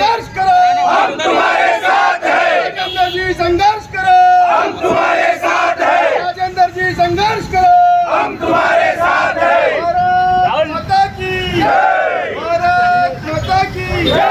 संघर्ष करो। हम तुम्हारे साथ हैं। राजेंद्र जी संघर्ष करो। हम तुम्हारे साथ हैं। राजेंद्र जी संघर्ष करो। हम तुम्हारे साथ हैं। भारत माता की भारत माता की जय।